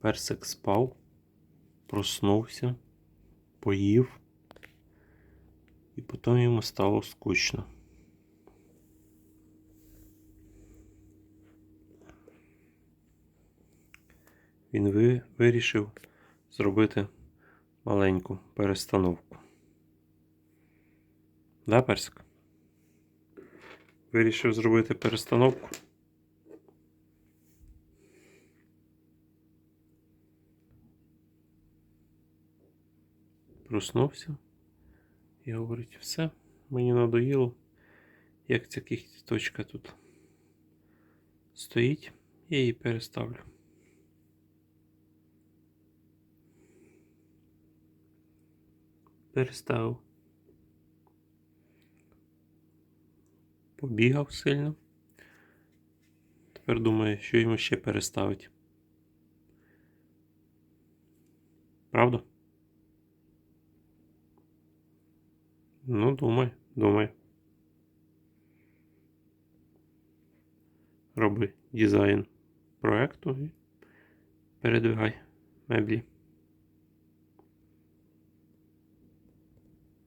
Персик спав, проснувся, поїв, і потім йому стало скучно. Він ви- вирішив зробити маленьку перестановку. Да, Персик? Вирішив зробити перестановку. Проснувся і говорить, все, мені надоїло, як ця кіхточка тут стоїть, я її переставлю. Переставив. Побігав сильно. Тепер думаю, що йому ще переставить. Правда? Ну, думай, думай. Роби дизайн проекту і передвигай меблі.